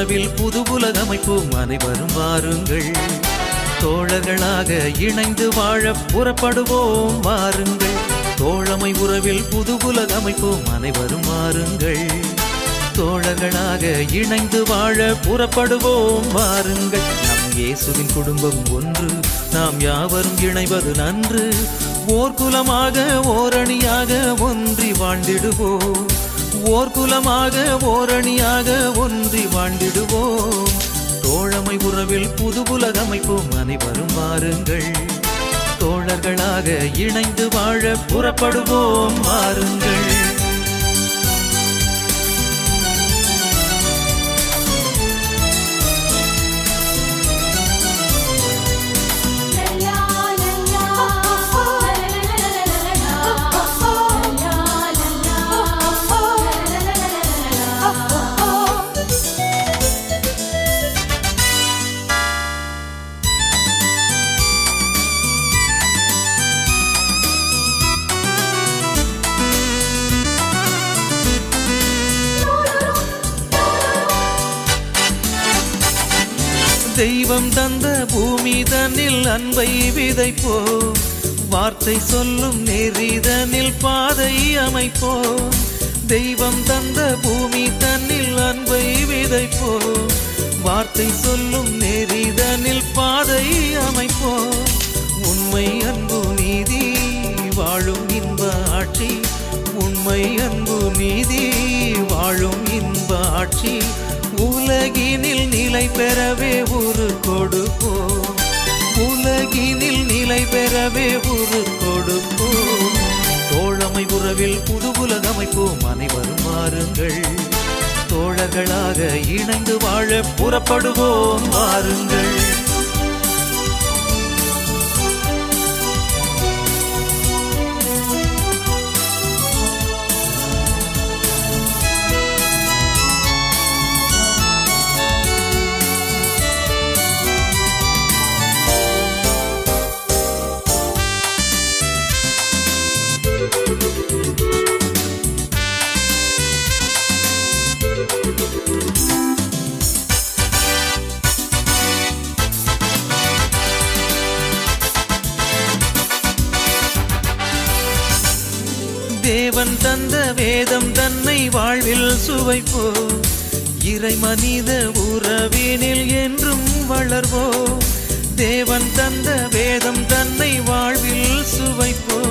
உணவில் புது உலகமைப்போம் அனைவரும் வாருங்கள். தோழர்களாக இணைந்து வாழ புறப்படுவோம் வாருங்கள். தோழமை உறவில் புது உலகமைப்போம் அனைவரும் வாருங்கள். தோழர்களாக இணைந்து வாழ புறப்படுவோம் வாருங்கள். நம் இயேசுவின் குடும்பம் ஒன்று நாம் யாவரும் இணைவது நன்று. ஓர் குலமாக ஓரணியாக ஒன்றி வாழ்ந்திடுவோம். ஓர் குலமாக ஓரணியாக ஒன்றி வாழ்ந்திடுவோம் தோழமை உறவில் புது உலகமைப்போம் அனைவரும் வாருங்கள். தோழர்களாக இணைந்து வாழ புறப்படுவோம் வாருங்கள். தெய்வம் தந்த பூமி தன்னில் அன்பை விதைப்போ. வார்த்தை சொல்லும் நெறிதனில் பாதை அமைப்போ. தெய்வம் தந்த பூமி தன்னில் அன்பை விதைப்போ. வார்த்தை சொல்லும் நெறிதனில் பாதை அமைப்போ. உண்மை அன்பு நீதி வாழும் இன்ப ஆட்சி. உண்மை அன்பு நீதி வாழும் இன்ப ஆட்சி. உலகினில் நிலை பெறவே ஒரு கொடுப்போம். உலகினில் நிலை பெறவே ஒரு கொடுப்போம். தோழமை உறவில் புது உலகமைப்போம் அனைவரும் வாருங்கள். தோழர்களாக இணைந்து வாழ புறப்படுவோம் வாருங்கள். தேவன் தந்த வேதம் தன்னை வாழ்வில் சுவைப்போ. இறை மனித உறவினில் என்றும் வளர்வோ. தேவன் தந்த வேதம் தன்னை வாழ்வில் சுவைப்போ.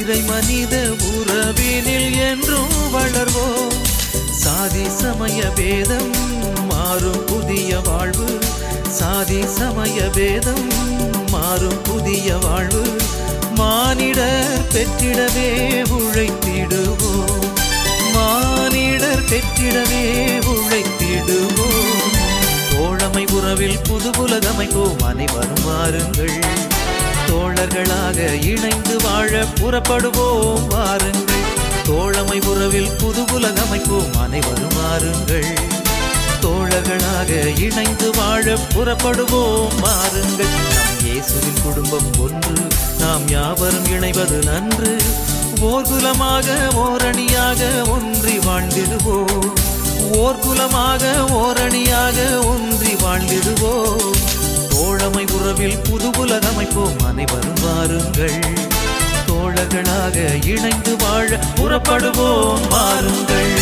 இறை மனித உறவினில் என்றும் வளர்வோ. சாதி சமய வேதம் மாறும் புதிய வாழ்வு. சாதி சமய வேதம் மாறும் புதிய வாழ்வு. மானிடர் பெற்றிடவே உழைத்திடுவோம். மானிடர் பெற்றிடவே உழைத்திடுவோம். தோழமை உறவில் புது உலகமைப்போம் அனைவரும் வாருங்கள். தோழர்களாக இணைந்து வாழ புறப்படுவோம் வாருங்கள். தோழமை உறவில் புது உலகமைப்போம் அனைவரும் வாருங்கள். தோழர்களாக இணைந்து வாழ புறப்படுவோம். மாறுங்கள். நம் இயேசுவின் குடும்பம் ஒன்று. நாம் யாவரும் இணைவது நன்று. ஓர் குலமாக ஓரணியாக ஒன்றி வாழ்ந்திடுவோம். ஓர் குலமாக ஓரணியாக ஒன்றி வாழ்ந்திடுவோம். தோழமை உறவில் புது உலகமைப்போம் அனைவரும் வாருங்கள். தோழர்களாக இணைந்து வாழ புறப்படுவோம். வாருங்கள்.